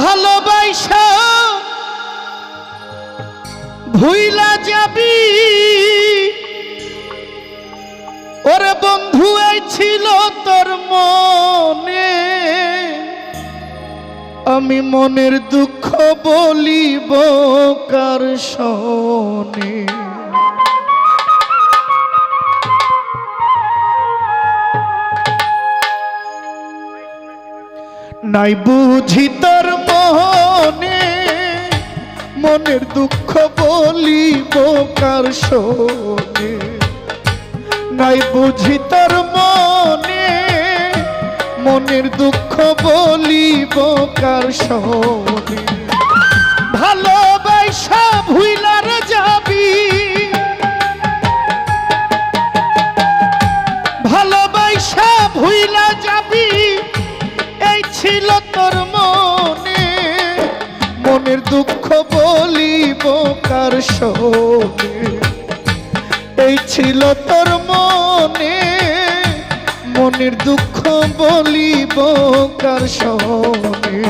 ভালোবাসা ভুইলা যাবি? ওর বন্ধু ছিল তোর মনে। আমি মনের দুঃখ বলিব কার সনে। নাই বুঝি তোর মনের দুঃখ বলি বোকার শোনে? নাই বুঝি তার মনে, মনের দুঃখ বলি বোকার শোনে? ভালোবাসা এই ছিল তোর মনে মনের দুঃখ বলিব কার শোনে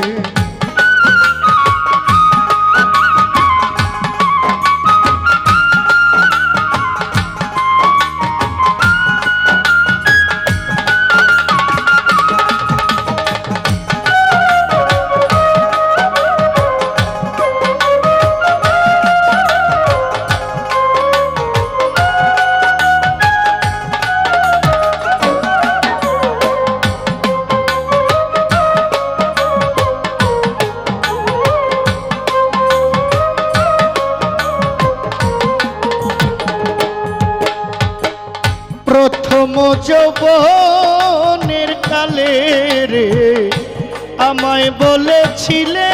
আমায় বলেছিলে।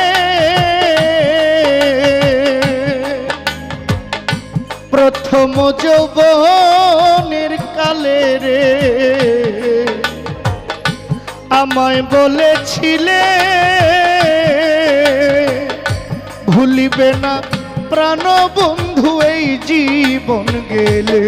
প্রথম যৌবনের কালে রে, আমায় বলেছিলে, ভুলিবে না প্রাণ বন্ধু এই জীবন গেলে।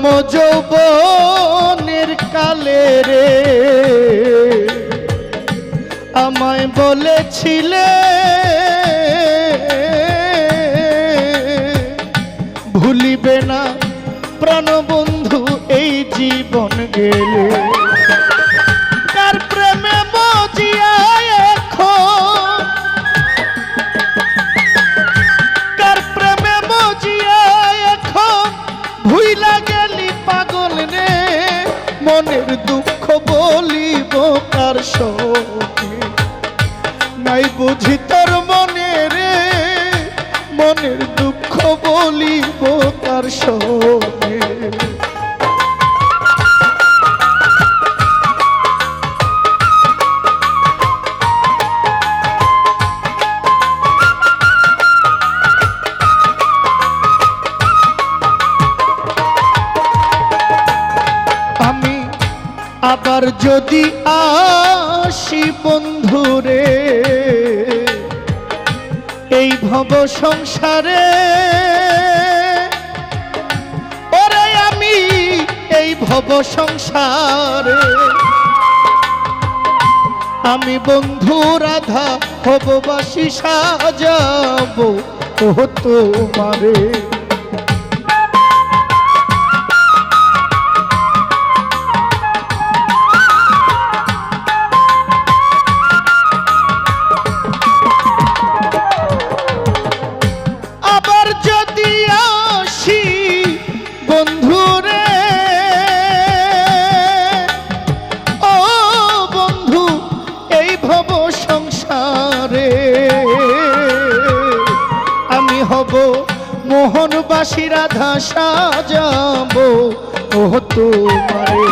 প্রথম যৌবনের কালে রে। আমায় বলেছিলে ভুলিবে না প্রাণবন্ধু এই জীবন গেলে। আমি আবার যদি আসি বন্ধুরে এই ভব সংসারে ভব সংসারে। আমি বন্ধু রাধা হব বাসি সাজাবো তোমারে। আমি হব মোহনবাসী রাধা সাজাবো। ও তোমারে।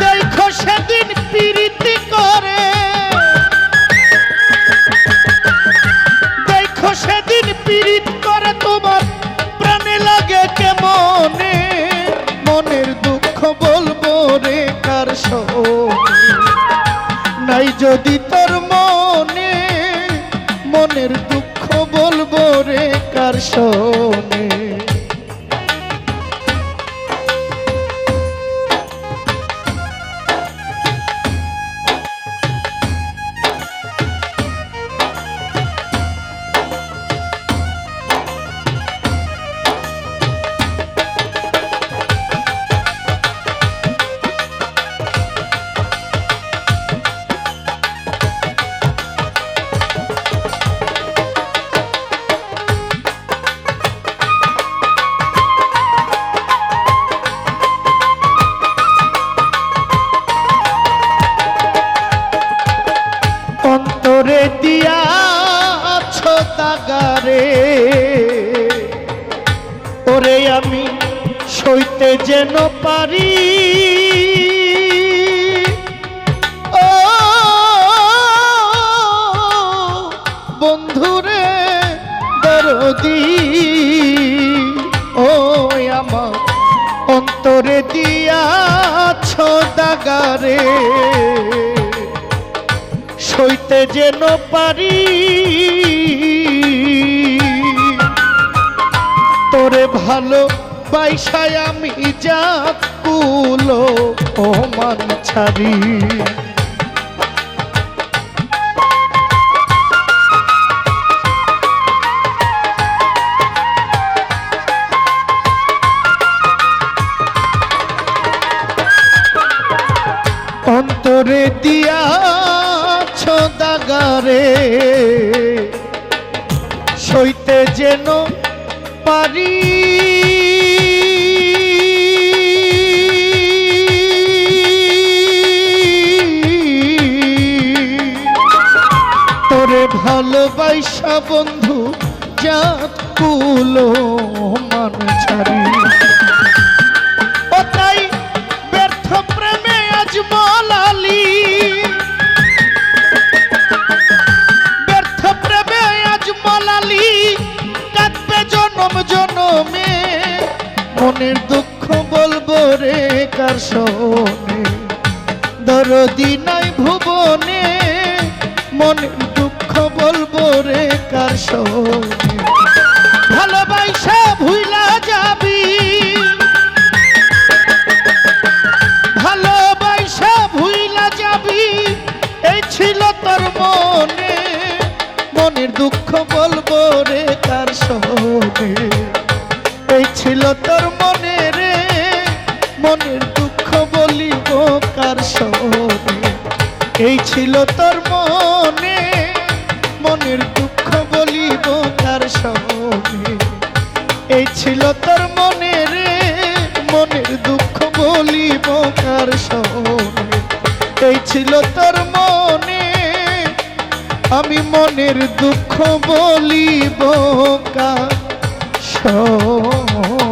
দেখো সেদিন প্রীতি করে। দেখো সেদিন পীড়িত করে তোমার প্রাণে লাগে কেমনে মনের দুঃখ বলব রে কার নাই যদি তোর রে যেন পারি। ও বন্ধুরে, দরদি ও আমার অন্তরে দিয়াছ দাগারে। সইতে যেন পারি। তোরে ভালো বাইসায় আমি যা কুলো ও মান ছাড়ি। অন্তরে দিয়া দাগারে সইতে যেন পারি বন্ধু, জাত, কুলো মান ছাড়ি। তাই ব্যর্থ প্রেমে আজ মলালি। ব্যর্থ প্রেমে আজ মলালি, কাঁদবে জনম জনমে। মনের দুঃখ বলব রে কার শোনে? দরদি নাই ভুবনে মনের দুঃখ বলব রে কার ভালোবাসা ভুইলা যাবি। ভালোবাসা ভুইলা যাবি। এই ছিল তোর মনে। মনের দুঃখ বলব রে কার শোনে এই ছিল তোর মনে রে। মনের দুঃখ বলিব কার শোনে এই ছিল তোর মনে। এই ছিল তোর মনে রে মনের দুঃখ বলি কার শোনে এই ছিল তোর মনে, আমি মনের দুঃখ বলি কার শোনে